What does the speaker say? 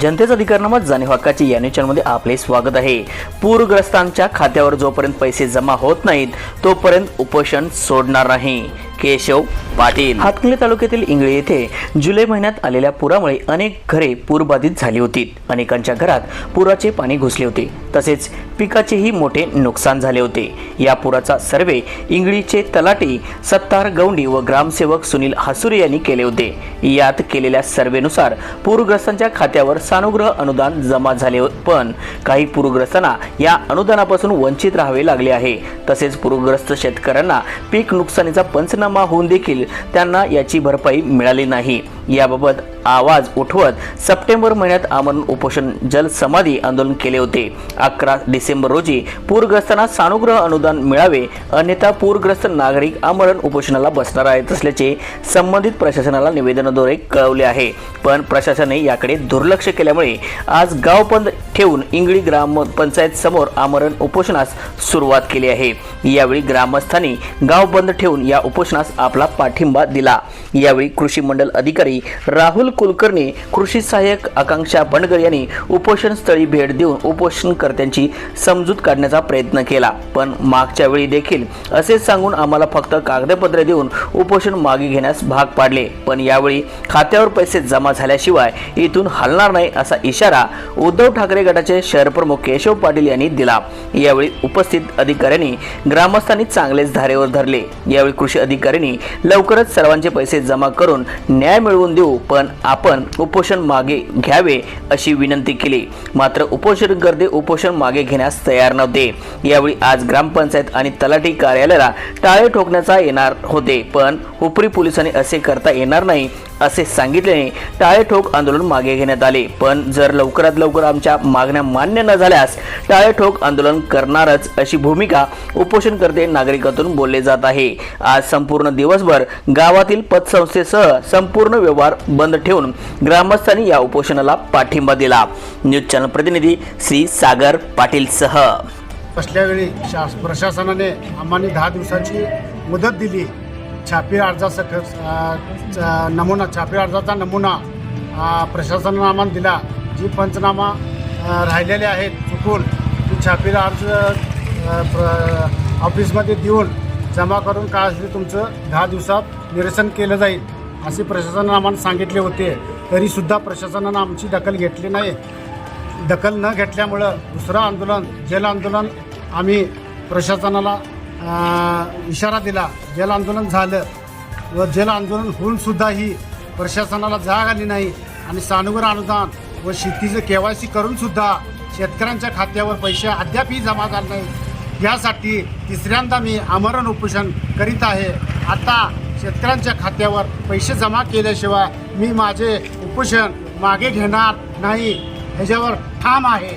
जनतेचा अधिकारनामा जाणीव हक्काची या न्यूज चॅनलमध्ये आपले स्वागत आहे. पूरग्रस्तांच्या खात्यावर जोपर्यंत पैसे जमा होत नाहीत तोपर्यंत उपोषण सोडणार नाही. केशव पाटील. हातकणंगले तालुक्यातील इंगळे येथे जुलै महिन्यात आलेल्या पुरामुळे अनेक घरे पूरबाधित झाली होती. अनेकांच्या घरात पुराचे पाणी घुसले होते. तसेच पिकाचेही मोठे नुकसान झाले होते. या पुराचा सर्वे इंगळीचे तलाटी सत्तार गौंडी व ग्रामसेवक सुनील हासुरे यांनी केले होते. यात केलेल्या सर्वेनुसार पूरग्रस्तांच्या खात्यावर सानुग्रह अनुदान जमा झाले हो- पण काही पूरग्रस्तांना या अनुदानापासून वंचित राहावे लागले आहे. तसेच पूरग्रस्त शेतकऱ्यांना पीक नुकसानीचा पंचनामा होऊन देखील त्यांना याची भरपाई मिळाली नाही. याबाबत आवाज उठवत सप्टेंबर महिन्यात आमरण उपोषण जल समाधी आंदोलन केले होते. अकरा डिसेंबर रोजी पूरग्रस्तांना सानुग्रह अनुदान मिळावे अन्यथा पूरग्रस्त नागरिक आमरण उपोषणाला बसणार आहेत असल्याचे संबंधित प्रशासनाला निवेदनाद्वारे कळवले आहे. पण प्रशासनाने याकडे दुर्लक्ष केल्यामुळे आज गाव बंद ठेवून इंगळी ग्रामपंचायत समोर आमरण उपोषणास सुरुवात केली आहे. यावेळी ग्रामस्थांनी गाव बंद ठेवून या उपोषणास आपला पाठिंबा दिला. यावेळी कृषी मंडल अधिकारी राहुल कुलकर्णी कृषी सहाय्यक आकांक्षा बंडगर यांनी उपोषण स्थळी भेट देऊन उपोषणकर्त्यांची समजूत काढण्याचा प्रयत्न केला. पण मागच्या वेळी देखील असे सांगून आम्हाला फक्त कागदपत्रे देऊन उपोषण मागे घेण्यास भाग पाडले. पण यावेळी खात्यावर पैसे जमा झाल्याशिवाय इथून हलणार नाही असा इशारा उद्धव ठाकरे गटाचे शहर प्रमुख केशव पाटील यांनी दिला. यावेळी उपस्थित अधिकाऱ्यांनी ग्रामस्थांनी चांगलेच धारेवर धरले. यावेळी कृषी अधिकाऱ्यांनी लवकरच सर्वांचे पैसे जमा करून न्याय मिळवून देऊ पण आपण उपोषण मागे घ्यावे अशी विनंती केली. मात्र उपोषण गर्दी उपोषण मागे घेण्यास तयार नव्हते. यावेळी आज ग्रामपंचायत आणि तलाठी कार्यालयाला टाळे ठोकण्याचा येणार होते पण उपरी पोलिसांनी असे करता येणार नाही असे सांगितल्याने टाळे ठोक आंदोलन मागे घेण्यात आले. पण जर लवकरात लवकर आमच्या मागण्या मान्य न झाल्यास टाळे ठोक आंदोलन करणारच अशी भूमिका उपोषणकर्ते नागरिकातून बोलले जात आहे. आज संपूर्ण दिवसभर गावातील पतसंस्थेसह संपूर्ण व्यवहार बंद ठेवून ग्रामस्थांनी या उपोषणाला पाठिंबा दिला. न्यूज चॅनल प्रतिनिधी श्री सागर पाटील सह बसल्या वेळी शास प्रशासनाने आम्हाला दहा दिवसाची मुदत दिली. छापी अर्जासक च- नमुना छापी अर्जाचा नमुना आ, प्रशासनानं आम्हाला दिला. जी पंचनामा राहिलेले आहेत चुकून ती छापील अर्ज प्र- ऑफिसमध्ये देऊन जमा करून काय तुमचं दहा दिवसात निरसन केलं जाईल असे प्रशासनानं आम्हाला सांगितले होते. तरीसुद्धा प्रशासनानं आमची दखल घेतली नाही. दखल न घेतल्यामुळं दुसरं आंदोलन जल आंदोलन आम्ही प्रशासनाला इशारा दिला. जल आंदोलन झालं. व जल आंदोलन होऊनसुद्धाही प्रशासनाला जाग आली नाही आणि सानुग्र अनुदान व शेतीचं के वाय सी करूनसुद्धा शेतकऱ्यांच्या खात्यावर पैसे अद्यापही जमा झाले नाही. यासाठी तिसऱ्यांदा मी आमरण उपोषण करीत आहे. आता शेतकऱ्यांच्या खात्यावर पैसे जमा केल्याशिवाय मी माझे उपोषण मागे घेणार नाही. ह्याच्यावर ठाम आहे.